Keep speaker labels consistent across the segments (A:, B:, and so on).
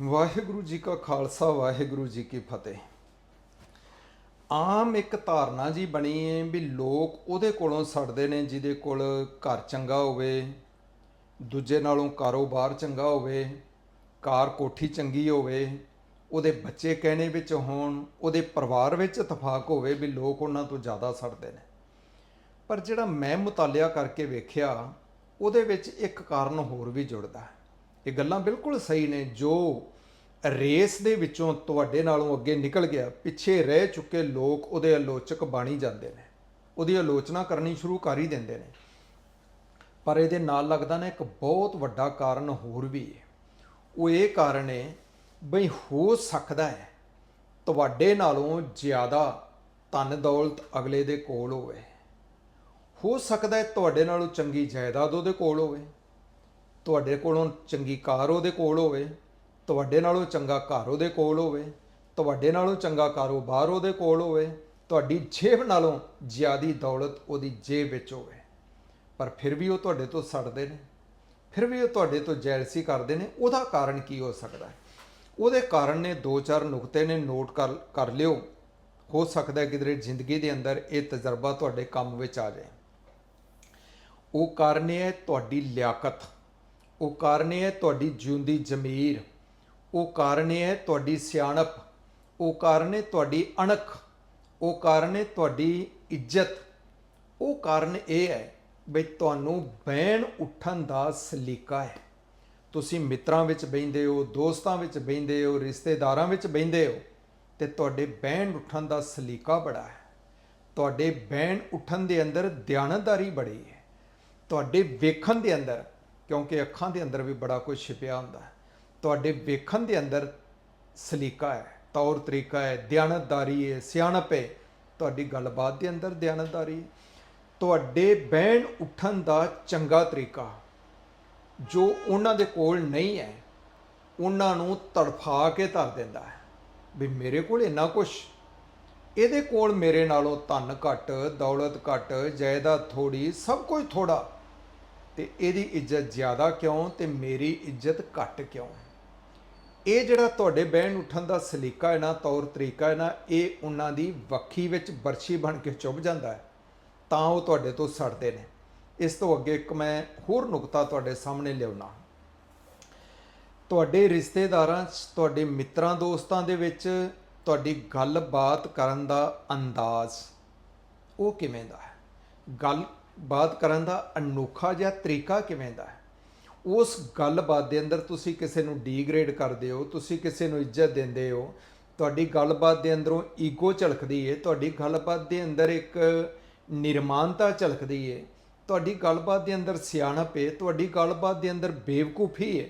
A: ਵਾਹਿਗੁਰੂ ਜੀ ਕਾ ਖਾਲਸਾ, ਵਾਹਿਗੁਰੂ ਜੀ ਕੀ ਫਤਿਹ। ਆਮ ਇੱਕ ਧਾਰਨਾ ਜੀ ਬਣੀ ਹੈ ਵੀ ਲੋਕ ਉਹਦੇ ਕੋਲੋਂ ਸੜਦੇ ਨੇ ਜਿਹਦੇ ਕੋਲ ਘਰ ਚੰਗਾ ਹੋਵੇ, ਦੂਜੇ ਨਾਲੋਂ ਕਾਰੋਬਾਰ ਚੰਗਾ ਹੋਵੇ, ਕਾਰ ਕੋਠੀ ਚੰਗੀ ਹੋਵੇ, ਉਹਦੇ ਬੱਚੇ ਕਹਿਣੇ ਵਿੱਚ ਹੋਣ, ਉਹਦੇ ਪਰਿਵਾਰ ਵਿੱਚ ਇਤਫਾਕ ਹੋਵੇ ਵੀ ਲੋਕ ਉਹਨਾਂ ਤੋਂ ਜ਼ਿਆਦਾ ਸੜਦੇ ਨੇ। ਪਰ ਜਿਹੜਾ ਮੈਂ ਮੁਤਾਲਿਆ ਕਰਕੇ ਵੇਖਿਆ, ਉਹਦੇ ਵਿੱਚ ਇੱਕ ਕਾਰਨ ਹੋਰ ਵੀ ਜੁੜਦਾ ਹੈ। ਇਹ ਗੱਲਾਂ ਬਿਲਕੁਲ ਸਹੀ ਨੇ, ਜੋ ਰੇਸ ਦੇ ਵਿੱਚੋਂ ਤੁਹਾਡੇ ਨਾਲੋਂ ਅੱਗੇ ਨਿਕਲ ਗਿਆ, ਪਿੱਛੇ ਰਹਿ ਚੁੱਕੇ ਲੋਕ ਉਹਦੇ ਆਲੋਚਕ ਬਾਣੀ ਜਾਂਦੇ ਨੇ, ਉਹਦੀ ਆਲੋਚਨਾ ਕਰਨੀ ਸ਼ੁਰੂ ਕਰ ਹੀ ਦਿੰਦੇ ਨੇ। ਪਰ ਇਹਦੇ ਨਾਲ ਲੱਗਦਾ ਨਾ ਇੱਕ ਬਹੁਤ ਵੱਡਾ ਕਾਰਨ ਹੋਰ ਵੀ ਹੈ। ਉਹ ਇਹ ਕਾਰਨ ਹੈ ਬਈ ਹੋ ਸਕਦਾ ਹੈ ਤੁਹਾਡੇ ਨਾਲੋਂ ਜ਼ਿਆਦਾ ਧਨ ਦੌਲਤ ਅਗਲੇ ਦੇ ਕੋਲ ਹੋਵੇ। ਹੋ ਸਕਦਾ ਹੈ ਤੁਹਾਡੇ ਨਾਲੋਂ ਚੰਗੀ ਜਾਇਦਾਦ ਉਹਦੇ ਕੋਲ ਹੋਵੇ। ਤੁਹਾਡੇ ਕੋਲੋਂ ਚੰਗੀ ਕਾਰ ਉਹਦੇ ਕੋਲ ਹੋਵੇ, ਤੁਹਾਡੇ ਨਾਲੋਂ ਚੰਗਾ ਘਰ ਉਹਦੇ ਕੋਲ ਹੋਵੇ, ਤੁਹਾਡੇ ਨਾਲੋਂ ਚੰਗਾ ਕਾਰੋਬਾਰ ਉਹਦੇ ਕੋਲ ਹੋਵੇ, ਤੁਹਾਡੀ ਜੇਬ ਨਾਲੋਂ ਜ਼ਿਆਦੀ ਦੌਲਤ ਉਹਦੀ ਜੇਬ ਵਿੱਚ ਹੋਵੇ। ਪਰ ਫਿਰ ਵੀ ਉਹ ਤੁਹਾਡੇ ਤੋਂ ਸੜਦੇ ਨੇ, ਫਿਰ ਵੀ ਉਹ ਤੁਹਾਡੇ ਤੋਂ ਜੈਲਸੀ ਕਰਦੇ ਨੇ, ਉਹਦਾ ਕਾਰਨ ਕੀ ਹੋ ਸਕਦਾ ਹੈ? ਉਹਦੇ ਕਾਰਨ ਨੇ ਦੋ ਚਾਰ ਨੁਕਤੇ ਨੇ ਨੋਟ ਕਰ ਕਰ ਲਿਓ। ਹੋ ਸਕਦਾ ਹੈ ਕਿਧਰੇ ਜ਼ਿੰਦਗੀ ਦੇ ਅੰਦਰ ਇਹ ਤਜਰਬਾ ਤੁਹਾਡੇ ਕੰਮ ਵਿੱਚ ਆ ਜਾਏ। ਉਹ ਕਾਰਨ ਇਹ ਹੈ ਤੁਹਾਡੀ ਲਿਆਕਤ। ਉਹ ਕਾਰਨ ਇਹ ਹੈ ਤੁਹਾਡੀ ਜਿਉਂਦੀ ਜ਼ਮੀਰ, ਉਹ ਕਾਰਨ ਇਹ ਹੈ ਤੁਹਾਡੀ ਸਿਆਣਪ, ਉਹ ਕਾਰਨ ਹੈ ਤੁਹਾਡੀ ਅਣਖ, ਉਹ ਕਾਰਨ ਹੈ ਤੁਹਾਡੀ ਇੱਜ਼ਤ, ਉਹ ਕਾਰਨ ਇਹ ਹੈ ਵੀ ਤੁਹਾਨੂੰ ਬਹਿਣ ਉੱਠਣ ਦਾ ਸਲੀਕਾ ਹੈ। ਤੁਸੀਂ ਮਿੱਤਰਾਂ ਵਿੱਚ ਬਹਿੰਦੇ ਹੋ, ਦੋਸਤਾਂ ਵਿੱਚ ਬਹਿੰਦੇ ਹੋ, ਰਿਸ਼ਤੇਦਾਰਾਂ ਵਿੱਚ ਬਹਿੰਦੇ ਹੋ, ਤੇ ਤੁਹਾਡੇ ਬਹਿਣ ਉੱਠਣ ਦਾ ਸਲੀਕਾ ਬੜਾ ਹੈ। ਤੁਹਾਡੇ ਬਹਿਣ ਉੱਠਣ ਦੇ ਅੰਦਰ ਦਿਆਨਤਦਾਰੀ ਬੜੀ ਹੈ। ਤੁਹਾਡੇ ਵੇਖਣ ਦੇ ਅੰਦਰ ਕਿਉਂਕਿ ਅੱਖਾਂ ਦੇ ਅੰਦਰ ਵੀ ਬੜਾ ਕੁਝ ਛਿਪਿਆ ਹੁੰਦਾ ਹੈ। ਤੁਹਾਡੇ ਵੇਖਣ ਦੇ ਅੰਦਰ ਸਲੀਕਾ ਹੈ, ਤੌਰ ਤਰੀਕਾ ਹੈ, ਦਿਆਨਤਦਾਰੀ ਹੈ, ਸਿਆਣਪ ਹੈ। ਤੁਹਾਡੀ ਗੱਲਬਾਤ ਦੇ ਅੰਦਰ ਦਿਆਨਤਦਾਰੀ ਹੈ। ਤੁਹਾਡੇ ਬਹਿਣ ਉੱਠਣ ਦਾ ਚੰਗਾ ਤਰੀਕਾ, ਜੋ ਉਹਨਾਂ ਦੇ ਕੋਲ ਨਹੀਂ ਹੈ, ਉਹਨਾਂ ਨੂੰ ਤੜਫਾ ਕੇ ਧਰ ਦਿੰਦਾ ਹੈ। ਵੀ ਮੇਰੇ ਕੋਲ ਇੰਨਾ ਕੁਝ ਇਹਦੇ ਕੋਲ ਮੇਰੇ ਨਾਲੋਂ ਧਨ ਘੱਟ, ਦੌਲਤ ਘੱਟ, ਜਾਇਦਾਦ ਥੋੜੀ ਸਭ ਕੁਝ ਥੋੜਾ ਤੇ ਇਹਦੀ ਇੱਜ਼ਤ ਜ਼ਿਆਦਾ ਕਿਉਂ ਤੇ ਮੇਰੀ ਇੱਜ਼ਤ ਘੱਟ ਕਿਉਂ? ਇਹ ਜਿਹੜਾ ਤੁਹਾਡੇ ਬਹਿਣ ਉੱਠਣ ਦਾ ਸਲੀਕਾ ਹੈ ਨਾ, ਤੌਰ ਤਰੀਕਾ ਹੈ ਨਾ, ਇਹ ਉਹਨਾਂ ਦੀ ਵੱਖੀ ਵਿੱਚ ਬਰਛੀ ਬਣ ਕੇ ਚੁੱਭ ਜਾਂਦਾ ਹੈ, ਤਾਂ ਉਹ ਤੁਹਾਡੇ ਤੋਂ ਸੜਦੇ ਨੇ। ਇਸ ਤੋਂ ਅੱਗੇ ਇੱਕ ਮੈਂ ਹੋਰ ਨੁਕਤਾ ਤੁਹਾਡੇ ਸਾਹਮਣੇ ਲਿਆਉਣਾ। ਤੁਹਾਡੇ ਰਿਸ਼ਤੇਦਾਰਾਂ 'ਚ ਤੁਹਾਡੇ ਮਿੱਤਰਾਂ, ਦੋਸਤਾਂ ਦੇ ਵਿੱਚ ਤੁਹਾਡੀ ਗੱਲਬਾਤ ਕਰਨ ਦਾ ਅੰਦਾਜ਼ ਉਹ ਕਿਵੇਂ ਦਾ ਹੈ? ਗੱਲ ਗੱਲਬਾਤ ਕਰਨ ਦਾ ਅਨੋਖਾ ਜਿਹਾ ਤਰੀਕਾ ਕਿਵੇਂ ਦਾ ਹੈ? ਉਸ ਗੱਲਬਾਤ ਦੇ ਅੰਦਰ ਤੁਸੀਂ ਕਿਸੇ ਨੂੰ ਡੀਗ੍ਰੇਡ ਕਰਦੇ ਹੋ, ਤੁਸੀਂ ਕਿਸੇ ਨੂੰ ਇੱਜ਼ਤ ਦਿੰਦੇ ਹੋ, ਤੁਹਾਡੀ ਗੱਲਬਾਤ ਦੇ ਅੰਦਰੋਂ ਈਗੋ ਝਲਕਦੀ ਹੈ ਤੁਹਾਡੀ ਗੱਲਬਾਤ ਦੇ ਅੰਦਰ ਇੱਕ ਨਿਰਮਾਨਤਾ ਝਲਕਦੀ ਹੈ ਤੁਹਾਡੀ ਗੱਲਬਾਤ ਦੇ ਅੰਦਰ ਸਿਆਣਪ ਹੈ ਤੁਹਾਡੀ ਗੱਲਬਾਤ ਦੇ ਅੰਦਰ ਬੇਵਕੂਫੀ ਹੈ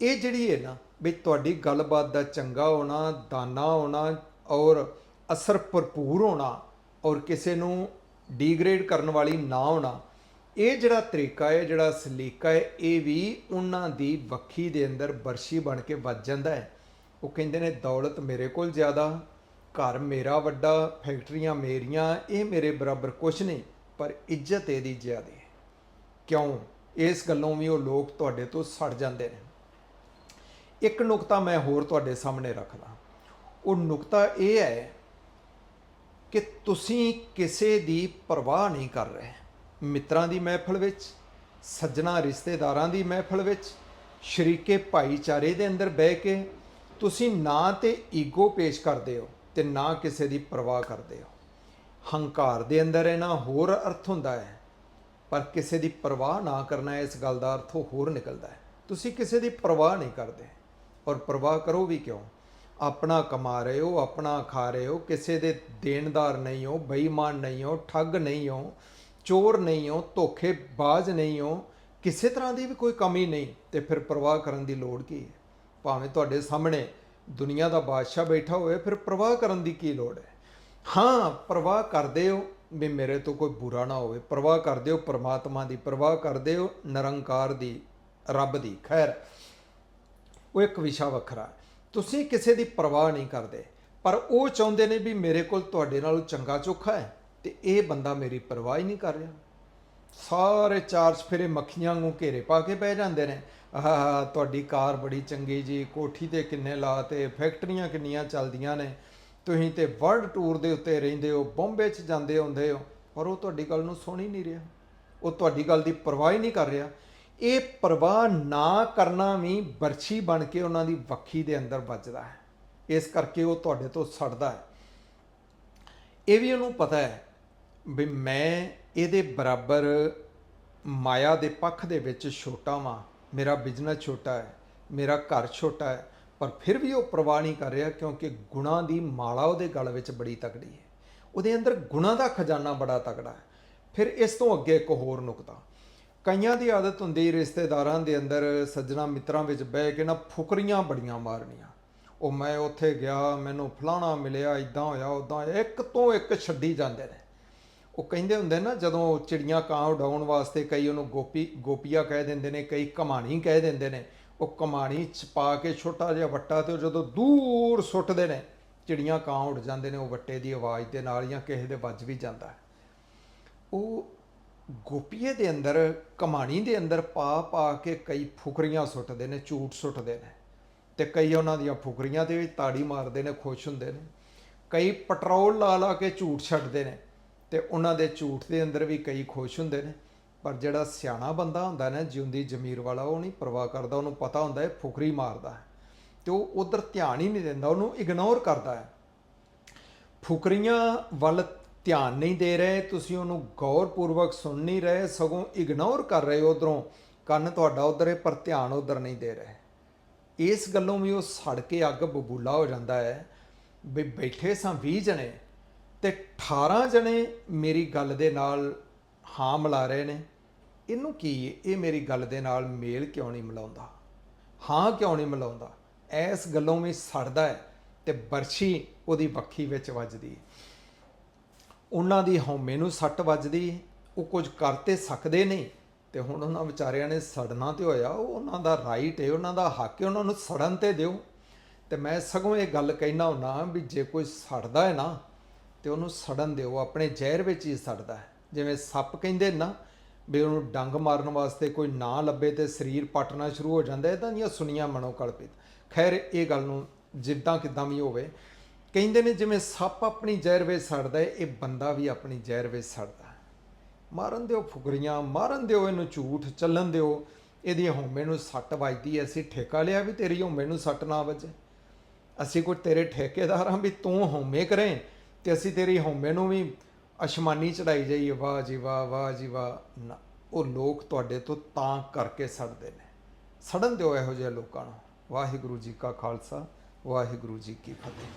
A: ਇਹ ਜਿਹੜੀ ਹੈ ਨਾ ਵੀ ਤੁਹਾਡੀ ਗੱਲਬਾਤ ਦਾ ਚੰਗਾ ਹੋਣਾ, ਦਾਨਾ ਹੋਣਾ ਔਰ ਅਸਰ ਭਰਪੂਰ ਹੋਣਾ ਔਰ ਕਿਸੇ ਨੂੰ ਡੀਗ੍ਰੇਡ ਕਰਨ ਵਾਲੀ ਨਾ ਹੋਣਾ। ਇਹ ਜਿਹੜਾ ਤਰੀਕਾ ਹੈ, ਜਿਹੜਾ ਸਲੀਕਾ ਹੈ, ਇਹ ਵੀ ਉਹਨਾਂ ਦੀ ਵੱਖੀ ਦੇ ਅੰਦਰ ਬਰਸ਼ੀ ਬਣ ਕੇ ਵੱਜ ਜਾਂਦਾ ਹੈ। ਉਹ ਕਹਿੰਦੇ ਨੇ, ਦੌਲਤ ਮੇਰੇ ਕੋਲ ਜ਼ਿਆਦਾ, ਘਰ ਮੇਰਾ ਵੱਡਾ, ਫੈਕਟਰੀਆਂ ਮੇਰੀਆਂ, ਇਹ ਮੇਰੇ ਬਰਾਬਰ ਕੁਛ ਨਹੀਂ, ਪਰ ਇੱਜ਼ਤ ਇਹਦੀ ਜ਼ਿਆਦਾ ਹੈ। ਕਿਉਂ? ਇਸ ਗੱਲੋਂ ਵੀ ਉਹ ਲੋਕ ਤੁਹਾਡੇ ਤੋਂ ਸੜ ਜਾਂਦੇ ਨੇ। ਇੱਕ ਨੁਕਤਾ ਮੈਂ ਹੋਰ ਤੁਹਾਡੇ ਸਾਹਮਣੇ ਰੱਖਦਾ। ਉਹ ਨੁਕਤਾ ਇਹ ਹੈ ਕਿ ਤੁਸੀਂ ਕਿਸੇ ਦੀ ਪਰਵਾਹ ਨਹੀਂ ਕਰ ਰਹੇ। ਮਿੱਤਰਾਂ ਦੀ ਮਹਿਫਲ ਵਿੱਚ, ਸੱਜਣਾ ਰਿਸ਼ਤੇਦਾਰਾਂ ਦੀ ਮਹਿਫਲ ਵਿੱਚ, ਸ਼ਰੀਕੇ ਭਾਈਚਾਰੇ ਦੇ ਅੰਦਰ ਬਹਿ ਕੇ ਤੁਸੀਂ ਨਾ ਤੇ ਈਗੋ ਪੇਸ਼ ਕਰਦੇ ਹੋ ਤੇ ਨਾ ਕਿਸੇ ਦੀ ਪਰਵਾਹ ਕਰਦੇ ਹੋ। ਹੰਕਾਰ ਦੇ ਅੰਦਰ ਇਹਨਾਂ ਹੋਰ ਅਰਥ ਹੁੰਦਾ ਹੈ। ਪਰ ਕਿਸੇ ਦੀ ਪਰਵਾਹ ਨਾ ਕਰਨਾ ਇਸ ਗੱਲ ਦਾ ਅਰਥ ਹੋਰ ਨਿਕਲਦਾ ਹੈ। ਤੁਸੀਂ ਕਿਸੇ ਦੀ ਪਰਵਾਹ ਨਹੀਂ ਕਰਦੇ। ਔਰ ਪਰਵਾਹ ਕਰੋ ਵੀ ਕਿਉਂ? ਆਪਣਾ ਕਮਾ ਰਹੇ ਹੋ, ਆਪਣਾ ਖਾ ਰਹੇ ਹੋ, ਕਿਸੇ ਦੇ ਦੇਣਦਾਰ ਨਹੀਂ ਹੋ, ਬੇਈਮਾਨ ਨਹੀਂ ਹੋ, ਠੱਗ ਨਹੀਂ ਹੋ, ਚੋਰ ਨਹੀਂ ਹੋ, ਧੋਖੇਬਾਜ਼ ਨਹੀਂ ਹੋ, ਕਿਸੇ ਤਰ੍ਹਾਂ ਦੀ ਵੀ ਕੋਈ ਕਮੀ ਨਹੀਂ। ਤੇ ਫਿਰ ਪ੍ਰਵਾਹ ਕਰਨ ਦੀ ਲੋੜ ਕੀ ਹੈ? ਭਾਵੇਂ ਤੁਹਾਡੇ ਸਾਹਮਣੇ ਦੁਨੀਆ ਦਾ ਬਾਦਸ਼ਾਹ ਬੈਠਾ ਹੋਵੇ, ਫਿਰ ਪ੍ਰਵਾਹ ਕਰਨ ਦੀ ਕੀ ਲੋੜ ਹੈ? ਹਾਂ, ਪ੍ਰਵਾਹ ਕਰਦੇ ਹੋ ਵੀ ਮੇਰੇ ਤੋਂ ਕੋਈ ਬੁਰਾ ਨਾ ਹੋਵੇ। ਪ੍ਰਵਾਹ ਕਰਦੇ ਹੋ ਪ੍ਰਮਾਤਮਾ ਦੀ, ਪ੍ਰਵਾਹ ਕਰਦੇ ਹੋ ਨਿਰੰਕਾਰ ਦੀ, ਰੱਬ ਦੀ। ਖੈਰ, ਉਹ ਇੱਕ ਵਿਸ਼ਾ ਵੱਖਰਾ ਹੈ। ਤੁਸੀਂ ਕਿਸੇ ਦੀ ਪਰਵਾਹ ਨਹੀਂ ਕਰਦੇ, ਪਰ ਉਹ ਚਾਹੁੰਦੇ ਨੇ ਵੀ ਮੇਰੇ ਕੋਲ ਤੁਹਾਡੇ ਨਾਲੋਂ ਚੰਗਾ ਚੋਖਾ ਹੈ ਤੇ ਇਹ ਬੰਦਾ ਮੇਰੀ ਪਰਵਾਹ ਹੀ ਨਹੀਂ ਕਰ ਰਿਹਾ। ਸਾਰੇ ਚਾਰ ਚਫੇਰੇ ਮੱਖੀਆਂ ਨੂੰ ਘੇਰੇ ਪਾ ਕੇ ਬਹਿ ਜਾਂਦੇ ਨੇ। ਆਹ, ਤੁਹਾਡੀ ਕਾਰ ਬੜੀ ਚੰਗੀ ਜੀ, ਕੋਠੀ ਤੇ ਕਿੰਨੇ ਲਾਤੇ ਫੈਕਟਰੀਆਂ ਕਿੰਨੀਆਂ ਚੱਲਦੀਆਂ ਨੇ। ਤੁਸੀਂ ਤੇ ਵਰਲਡ ਟੂਰ ਦੇ ਉੱਤੇ ਰਹਿੰਦੇ ਹੋ, ਬੰਬੇ 'ਚ ਜਾਂਦੇ ਹੁੰਦੇ ਹੋ, ਪਰ ਉਹ ਤੁਹਾਡੀ ਗੱਲ ਨੂੰ ਸੁਣ ਹੀ ਨਹੀਂ ਰਿਹਾ। ਉਹ ਤੁਹਾਡੀ ਗੱਲ ਦੀ ਪਰਵਾਹ ਹੀ ਨਹੀਂ ਕਰ ਰਿਹਾ। ਇਹ ਪਰਵਾਹ ਨਾ ਕਰਨਾ ਵੀ ਬਰਛੀ ਬਣ ਕੇ ਉਹਨਾਂ ਦੀ ਵੱਖੀ ਦੇ ਅੰਦਰ ਵੱਜਦਾ ਹੈ। ਇਸ ਕਰਕੇ ਉਹ ਤੁਹਾਡੇ ਤੋਂ ਸੜਦਾ ਹੈ। ਇਹ ਵੀ ਉਹਨੂੰ ਪਤਾ ਹੈ ਵੀ ਮੈਂ ਇਹਦੇ ਬਰਾਬਰ ਮਾਇਆ ਦੇ ਪੱਖ ਦੇ ਵਿੱਚ ਛੋਟਾ ਵਾਂ। ਮੇਰਾ ਬਿਜ਼ਨਸ ਛੋਟਾ ਹੈ, ਮੇਰਾ ਘਰ ਛੋਟਾ ਹੈ, ਪਰ ਫਿਰ ਵੀ ਉਹ ਪਰਵਾਹ ਨਹੀਂ ਕਰ ਰਿਹਾ ਕਿਉਂਕਿ ਗੁਣਾ ਦੀ ਮਾਲਾ ਉਹਦੇ ਗਲ ਵਿੱਚ ਬੜੀ ਤਕੜੀ ਹੈ। ਉਹਦੇ ਅੰਦਰ ਗੁਣਾ ਦਾ ਖਜ਼ਾਨਾ ਬੜਾ ਤਕੜਾ ਹੈ। ਫਿਰ ਇਸ ਤੋਂ ਅੱਗੇ ਇੱਕ ਹੋਰ ਨੁਕਤਾ। ਕਈਆਂ ਦੀ ਆਦਤ ਹੁੰਦੀ ਰਿਸ਼ਤੇਦਾਰਾਂ ਦੇ ਅੰਦਰ ਸੱਜਣਾ ਮਿੱਤਰਾਂ ਵਿੱਚ ਬਹਿ ਕੇ ਨਾ ਫੁਕਰੀਆਂ ਬੜੀਆਂ ਮਾਰਨੀਆਂ। ਉਹ ਮੈਂ ਉੱਥੇ ਗਿਆ, ਮੈਨੂੰ ਫਲਾਣਾ ਮਿਲਿਆ ਇਦਾਂ ਹੋਇਆ ਉਦਾਂ ਇੱਕ ਤੋਂ ਇੱਕ ਛੱਡੀ ਜਾਂਦੇ ਨੇ। ਉਹ ਕਹਿੰਦੇ ਹੁੰਦੇ ਨਾ, ਜਦੋਂ ਚਿੜੀਆਂ ਕਾਂ ਉਡਾਉਣ ਵਾਸਤੇ ਕਈ ਉਹਨੂੰ ਗੋਪੀ, ਗੋਪੀਆ ਕਹਿ ਦਿੰਦੇ ਨੇ, ਕਈ ਕਮਾਣੀ ਕਹਿ ਦਿੰਦੇ ਨੇ। ਉਹ ਕਮਾਣੀ ਚ ਪਾ ਕੇ ਛੋਟਾ ਜਿਹਾ ਵੱਟਾ ਤੇ ਉਹ ਜਦੋਂ ਦੂਰ ਸੁੱਟਦੇ ਨੇ, ਚਿੜੀਆਂ ਕਾਂ ਉੱਡ ਜਾਂਦੇ ਨੇ, ਉਹ ਵੱਟੇ ਦੀ ਆਵਾਜ਼ ਦੇ ਨਾਲ ਜਾਂ ਕਿਸੇ ਦੇ ਵੱਜ ਵੀ ਜਾਂਦਾ। ਉਹ ਗੋਪੀਏ ਦੇ ਅੰਦਰ, ਕਮਾਣੀ ਦੇ ਅੰਦਰ ਪਾ ਪਾ ਕੇ ਕਈ ਫੁਕਰੀਆਂ ਸੁੱਟਦੇ ਨੇ, ਝੂਠ ਸੁੱਟਦੇ ਨੇ। ਤੇ ਕਈ ਉਹਨਾਂ ਦੀਆਂ ਫੁਕਰੀਆਂ ਤੇ ਵੀ ਤਾੜੀ ਮਾਰਦੇ ਨੇ, ਖੁਸ਼ ਹੁੰਦੇ ਨੇ। ਕਈ ਪੈਟਰੋਲ ਲਾ ਲਾ ਕੇ ਝੂਠ ਛੱਡਦੇ ਨੇ ਤੇ ਉਹਨਾਂ ਦੇ ਝੂਠ ਦੇ ਅੰਦਰ ਵੀ ਕਈ ਖੁਸ਼ ਹੁੰਦੇ ਨੇ। ਪਰ ਜਿਹੜਾ ਸਿਆਣਾ ਬੰਦਾ ਹੁੰਦਾ ਨਾ, ਜਿਉਂਦੀ ਜ਼ਮੀਰ ਵਾਲਾ, ਉਹ ਨਹੀਂ ਪਰਵਾਹ ਕਰਦਾ, ਉਹਨੂੰ ਪਤਾ ਹੁੰਦਾ ਇਹ ਫੁਕਰੀ ਮਾਰਦਾ ਹੈ। ਤੇ ਉਹ ਉਧਰ ਧਿਆਨ ਹੀ ਨਹੀਂ ਦਿੰਦਾ, ਉਹਨੂੰ ਇਗਨੋਰ ਕਰਦਾ ਹੈ। ਫੁਕਰੀਆਂ ਵੱਲ ਧਿਆਨ ਨਹੀਂ ਦੇ ਰਹੇ, ਤੁਸੀਂ ਉਹਨੂੰ ਗੌਰਪੂਰਵਕ ਸੁਣ ਨਹੀਂ ਰਹੇ, ਸਗੋਂ ਇਗਨੋਰ ਕਰ ਰਹੇ ਹੋ ਉਧਰੋਂ, ਕੰਨ ਤੁਹਾਡਾ ਉਧਰ ਹੈ ਪਰ ਧਿਆਨ ਉਧਰ ਨਹੀਂ ਦੇ ਰਹੇ। ਇਸ ਗੱਲੋਂ ਵੀ ਉਹ ਸੜ ਕੇ ਅੱਗ ਬਬੂਲਾ ਹੋ ਜਾਂਦਾ ਹੈ ਵੀ ਬੈਠੇ ਸਾਂ 20 ਜਣੇ ਤੇ 18 ਜਣੇ ਮੇਰੀ ਗੱਲ ਦੇ ਨਾਲ ਹਾਂ ਮਿਲਾ ਰਹੇ ਨੇ। ਇਹਨੂੰ ਕੀ, ਇਹ ਮੇਰੀ ਗੱਲ ਦੇ ਨਾਲ ਮੇਲ ਕਿਉਂ ਨਹੀਂ ਮਿਲਾਉਂਦਾ? ਹਾਂ ਕਿਉਂ ਨਹੀਂ ਮਿਲਾਉਂਦਾ? ਇਸ ਗੱਲੋਂ ਵੀ ਸੜਦਾ ਹੈ ਤੇ ਬਰਛੀ ਉਹਦੀ ਵੱਖੀ ਵਿੱਚ ਵੱਜਦੀ ਹੈ। ਉਹਨਾਂ ਦੀ ਹਉਮੈ ਨੂੰ ਸੱਟ ਵੱਜਦੀ, ਉਹ ਕੁਝ ਕਰ ਤੇ ਸਕਦੇ ਨਹੀਂ। ਤੇ ਹੁਣ ਉਹਨਾਂ ਵਿਚਾਰਿਆਂ ਨੇ ਸੜਨਾ ਤੇ ਹੋਇਆ, ਉਹ ਉਹਨਾਂ ਦਾ ਰਾਈਟ ਹੈ ਉਹਨਾਂ ਦਾ ਹੱਕ ਹੈ ਉਹਨਾਂ ਨੂੰ ਸੜਨ ਤੇ ਦਿਓ। ਤੇ ਮੈਂ ਸਗੋਂ ਇਹ ਗੱਲ ਕਹਿਣਾ ਹੁੰਨਾ ਵੀ ਜੇ ਕੋਈ ਸੜਦਾ ਹੈ ਨਾ, ਤੇ ਉਹਨੂੰ ਸੜਨ ਦਿਓ ਆਪਣੇ ਜ਼ਹਿਰ ਵਿੱਚ ਹੀ ਸੜਦਾ ਹੈ। ਜਿਵੇਂ ਸੱਪ ਕਹਿੰਦੇ ਨਾ ਵੀ ਉਹਨੂੰ ਡੰਗ ਮਾਰਨ ਵਾਸਤੇ ਕੋਈ ਨਾ ਲੱਭੇ ਤੇ ਸਰੀਰ ਪਟਣਾ ਸ਼ੁਰੂ ਹੋ ਜਾਂਦਾ ਇਦਾਂ ਦੀਆਂ ਸੁਣੀਆਂ ਮਨੋ ਕਲਪਿਤ। ਖੈਰ, ਇਹ ਗੱਲ ਨੂੰ ਜਿੱਦਾਂ ਕਿਦਾਂ ਵੀ ਹੋਵੇ ਕਹਿੰਦੇ ਨੇ, ਜਿਵੇਂ ਸੱਪ ਆਪਣੀ ਜ਼ਹਿਰ ਵਿੱਚ ਸੜਦਾ ਹੈ, ਇਹ ਬੰਦਾ ਵੀ ਆਪਣੀ ਜ਼ਹਿਰ ਵਿੱਚ ਸੜਦਾ ਮਾਰਨ ਦਿਓ ਫੁਕਰੀਆਂ, ਮਾਰਨ ਦਿਓ ਇਹਨੂੰ ਝੂਠ, ਚੱਲਣ ਦਿਓ। ਇਹਦੀ ਹਉਮੈ ਨੂੰ ਸੱਟ ਵੱਜਦੀ ਹੈ, ਅਸੀਂ ਠੇਕਾ ਲਿਆ ਵੀ ਤੇਰੀ ਹਉਮੈ ਨੂੰ ਸੱਟ ਨਾ ਵੱਜੇ। ਅਸੀਂ ਕੋਈ ਤੇਰੇ ਠੇਕੇਦਾਰ ਹਾਂ ਵੀ ਤੂੰ ਹਉਮੈ ਕਰੇ ਤੇ ਅਸੀਂ ਤੇਰੀ ਹਉਮੈ ਨੂੰ ਵੀ ਅਸ਼ਮਾਨੀ ਚੜਾਈ ਜਾਈਏ। ਵਾਹ ਜੀ ਵਾਹ ਵਾਹ ਜੀ ਵਾਹ। ਨਾ, ਉਹ ਲੋਕ ਤੁਹਾਡੇ ਤੋਂ ਤਾਂ ਕਰਕੇ ਸੜਦੇ ਨੇ। ਸੜਨ ਦਿਓ ਇਹੋ ਜਿਹੇ ਲੋਕਾਂ ਨੂੰ। ਵਾਹਿਗੁਰੂ ਜੀ ਕਾ ਖਾਲਸਾ, ਵਾਹਿਗੁਰੂ ਜੀ ਕੀ ਫਤਿਹ।